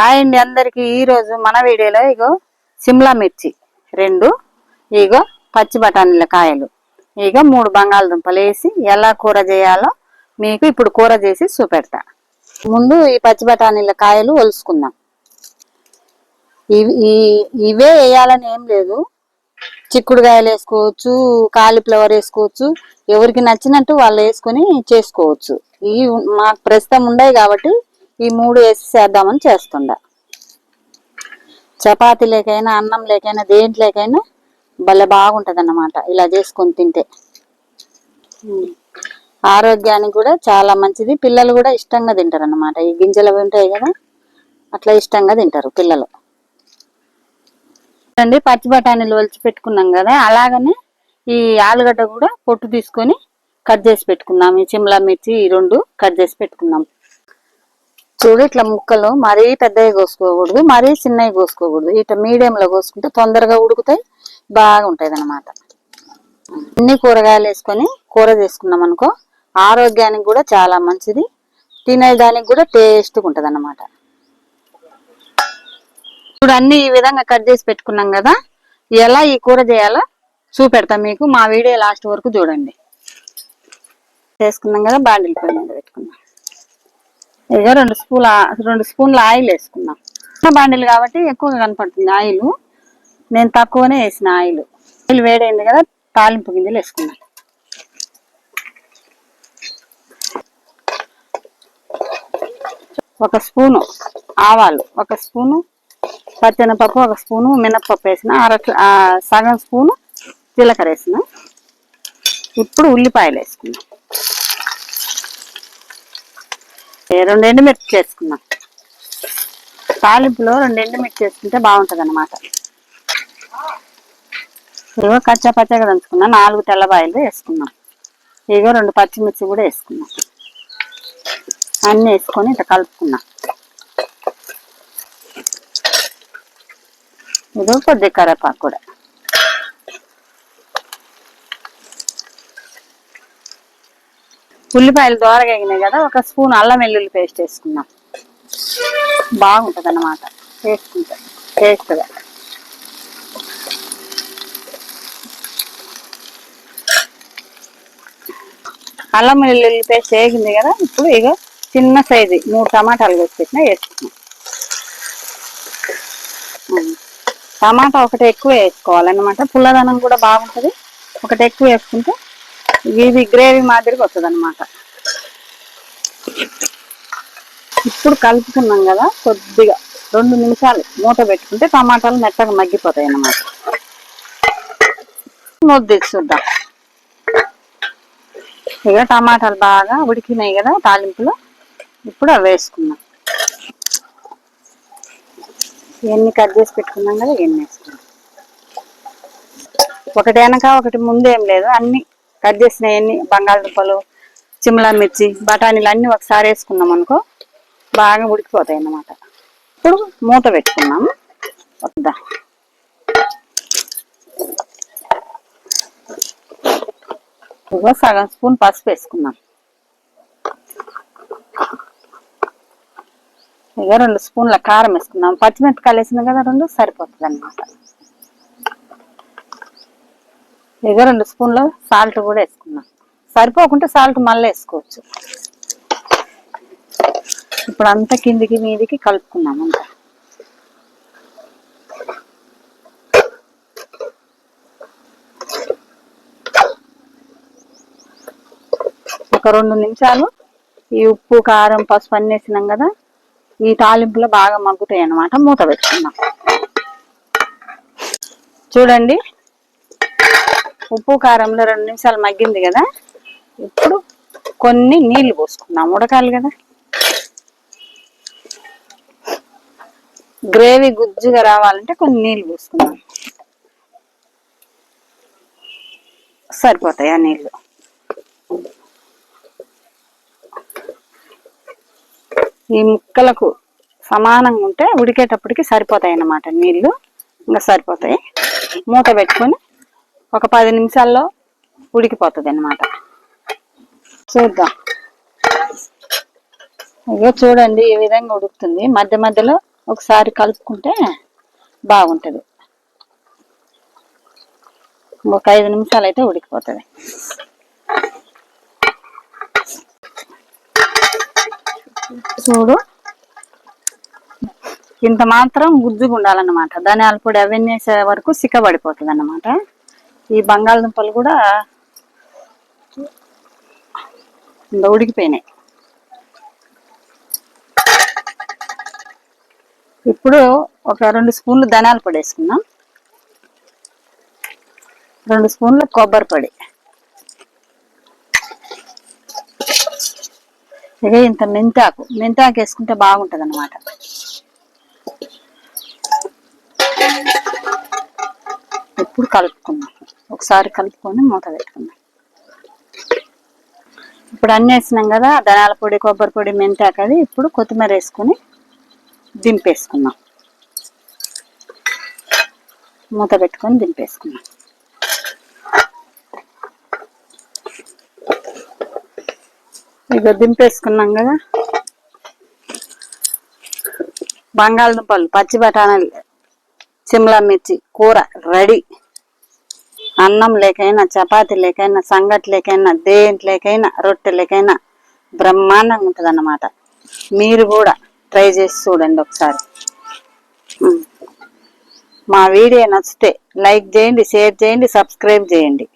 Hi అండి అందరికి. ఈరోజు మన వీడియోలో ఇగో సిమ్లా మిర్చి రెండు ఇగో పచ్చి బఠానీల కాయలు ఇగో మూడు బంగాళదుంపలు వేసి ఎలా కూర చేయాలో మీకు ఇప్పుడు కూర చేసి చూపెడతా. ముందు ఈ పచ్చి బఠానీల కాయలు ఒలుసుకుందాం. ఇవి ఇవే వేయాలని ఏం లేదు. చిక్కుడుకాయలు వేసుకోవచ్చు కాలీఫ్లవర్ వేసుకోవచ్చు ఎవరికి నచ్చినట్టు వాళ్ళు వేసుకొని చేసుకోవచ్చు. ఇవి మాకు ప్రస్తుతం ఉండవు కాబట్టి ఈ మూడు వేసి చేద్దామని చేస్తుండ. చపాతీ లేకైనా అన్నం లేకైనా దేంట్లోకైనా భలే బాగుంటుంది అన్నమాట ఇలా చేసుకొని తింటే. ఆరోగ్యానికి కూడా చాలా మంచిది. పిల్లలు కూడా ఇష్టంగా తింటారు అన్నమాట ఈ గింజలు ఉంటాయి కదా అట్లా ఇష్టంగా తింటారు పిల్లలు. అండి పచ్చి బఠానీలు ఒలిచి పెట్టుకున్నాం కదా అలాగనే ఈ ఆలుగడ్డ కూడా పొట్టు తీసుకొని కట్ చేసి పెట్టుకున్నాం ఈ చిమ్లా మిర్చి ఈ రెండు కట్ చేసి పెట్టుకున్నాం చూడు ఇట్లా ముక్కలు మరీ పెద్దవి కోసుకోకూడదు మరీ చిన్నవి కోసుకోకూడదు. ఇట్లా మీడియంలో కోసుకుంటే తొందరగా ఉడుకుతాయి బాగా ఉంటుంది అనమాట అన్ని కూరగాయలు వేసుకొని కూర చేసుకున్నాం అనుకో ఆరోగ్యానికి కూడా చాలా మంచిది తినేదానికి కూడా టేస్ట్గా ఉంటుంది అనమాట ఇప్పుడు అన్ని ఈ విధంగా కట్ చేసి పెట్టుకున్నాం కదా ఎలా ఈ కూర చేయాలో చూపెడతాం మీకు మా వీడియో లాస్ట్ వరకు చూడండి. చేసుకున్నాం కదా బాండిల్ పొయ్యి మీద పెట్టుకున్నాం. ఇక రెండు స్పూన్ రెండు స్పూన్ల ఆయిల్ వేసుకున్నాం బండిలు బాండిల్ కాబట్టి ఎక్కువగా కనపడుతుంది ఆయిల్. నేను తక్కువనే వేసిన ఆయిల్. ఆయిల్ వేడైంది కదా తాలింపు గింజలు వేసుకున్నాం ఒక స్పూను ఆవాలు ఒక స్పూను పచ్చెనపప్పు ఒక స్పూను మినప్పప్పు వేసిన అర సగం స్పూను జీలకర్ర వేసిన. ఇప్పుడు ఉల్లిపాయలు వేసుకున్నాం రెండు ఎండుమిర్చి వేసుకున్నాం తాలింపులో రెండు ఎండుమిర్చి వేసుకుంటే బాగుంటుంది అనమాట ఇగో కచ్చా పచ్చగా దంచుకున్నాం. నాలుగు తెల్లబాయలు వేసుకున్నాం. ఇగో రెండు పచ్చిమిర్చి కూడా వేసుకున్నాం. అన్నీ వేసుకొని ఇట్లా కలుపుకున్నాం. ఇది కొద్ది కరేపాకు కూడా. ఉల్లిపాయలు దోరగగినాయి కదా ఒక స్పూన్ అల్లం వెల్లుల్లి పేస్ట్ వేసుకున్నాం బాగుంటుంది అన్నమాట వేసుకుంటే టేస్ట్గా. అల్లం వెల్లుల్లి పేస్ట్ వేగింది కదా ఇప్పుడు ఇక చిన్న సైజు మూడు టమాటాలు వేసి పెట్టినా వేసుకున్నాం టమాటా ఒకటి ఎక్కువ వేసుకోవాలన్నమాట పుల్లదనం కూడా బాగుంటుంది. ఒకటి ఎక్కువ వేసుకుంటే ఇది గ్రేవీ మాదిరిగా వస్తుంది అనమాట ఇప్పుడు కలుపుకున్నాం కదా కొద్దిగా రెండు నిమిషాలు మూత పెట్టుకుంటే టమాటాలు మెత్తగా మగ్గిపోతాయి అన్నమాట మూత చూద్దాం. ఇక టమాటాలు బాగా ఉడికినాయి కదా తాలింపులో ఇప్పుడు అవి వేసుకున్నాం ఇవన్నీ కట్ చేసి పెట్టుకున్నాం కదా ఇవన్నీ వేసుకున్నాం ఒకటి వెనక ఒకటి ముందు ఏం లేదు అన్ని కట్ చేసినవన్నీ బంగాళదుంపలు చిమ్లా మిర్చి బఠానీలు అన్ని ఒకసారి వేసుకున్నాం అనుకో బాగా ఉడికిపోతాయి అన్నమాట. ఇప్పుడు మూత పెట్టుకున్నాం వద్దా? ఇదిగో సగం స్పూన్ పసుపు వేసుకున్నాం ఇక రెండు స్పూన్ల కారం వేసుకున్నాం పచ్చిమిరపకాయలు వేసినాం కదా రెండు సరిపోతుంది అన్నమాట. ఇక రెండు స్పూన్ల సాల్ట్ కూడా వేసుకున్నాం. సరిపోకుంటే సాల్ట్ మళ్ళీ వేసుకోవచ్చు. ఇప్పుడు అంతా కిందికి మీదికి కలుపుకున్నాం అంతా. ఒక రెండు నిమిషాలు ఈ ఉప్పు కారం పసుపు అన్నీ వేసినాం కదా ఈ తాలింపులో బాగా మగ్గుతాయి అన్నమాట మూత పెట్టుకున్నాం చూడండి. ఉప్పు కారంలో రెండు నిమిషాలు మగ్గింది కదా? ఇప్పుడు కొన్ని నీళ్ళు పోసుకుందాం. ఉడకాలి కదా? గ్రేవీ గుజ్జుగా రావాలంటే కొన్ని నీళ్ళు పోసుకుందాం. సరిపోతాయి ఆ నీళ్ళు? ఈ ముక్కలకు సమానంగా ఉంటే ఉడికేటప్పటికి సరిపోతాయి అన్నమాట నీళ్ళు ఇంకా సరిపోతాయి. మూత పెట్టుకొని ఒక పది నిమిషాల్లో ఉడికిపోతుంది అన్నమాట చూద్దాం. ఇగో చూడండి ఈ విధంగా ఉడుకుతుంది. మధ్య మధ్యలో ఒకసారి కలుపుకుంటే బాగుంటుంది. ఒక ఐదు నిమిషాలు అయితే ఉడికిపోతుంది. చూడు. ఇంత మాత్రం గుజ్జుగా ఉండాలన్నమాట ధనియాల పొడి అవన్నీ వేసే వరకు సిక్కబడిపోతుంది అన్నమాట ఈ బంగాళదుంపలు కూడా ఉడికిపోయినాయి. ఇప్పుడు ఒక రెండు స్పూన్లు ధనాలు పొడి రెండు స్పూన్లు కొబ్బరి పొడి. ఇక ఇంత మెంతాకు మెంతాకు వేసుకుంటే బాగుంటుంది అనమాట ఇప్పుడు కలుపుకుందాం. ఒకసారి కలుపుకొని మూత పెట్టుకుందాం. ఇప్పుడు అన్నీ వేసినాం కదా ధనాల పొడి కొబ్బరి పొడి మెంతాక అది ఇప్పుడు కొత్తిమీర వేసుకొని దింపేసుకుందాం. మూత పెట్టుకొని దింపేసుకుందాం. ఇక దింపేసుకున్నాం కదా. బంగాళదుంపలు పచ్చి బఠానీలు సిమ్లా మిర్చి కూర రెడీ. అన్నం లేకైనా చపాతి లేకైనా సంగటి లేకైనా దేంట్లేకైనా రొట్టె లేకైనా బ్రహ్మాండంగా ఉంటుంది అన్నమాట మీరు కూడా ట్రై చేసి చూడండి ఒకసారి. మా వీడియో నచ్చితే లైక్ చేయండి షేర్ చేయండి సబ్స్క్రైబ్ చేయండి.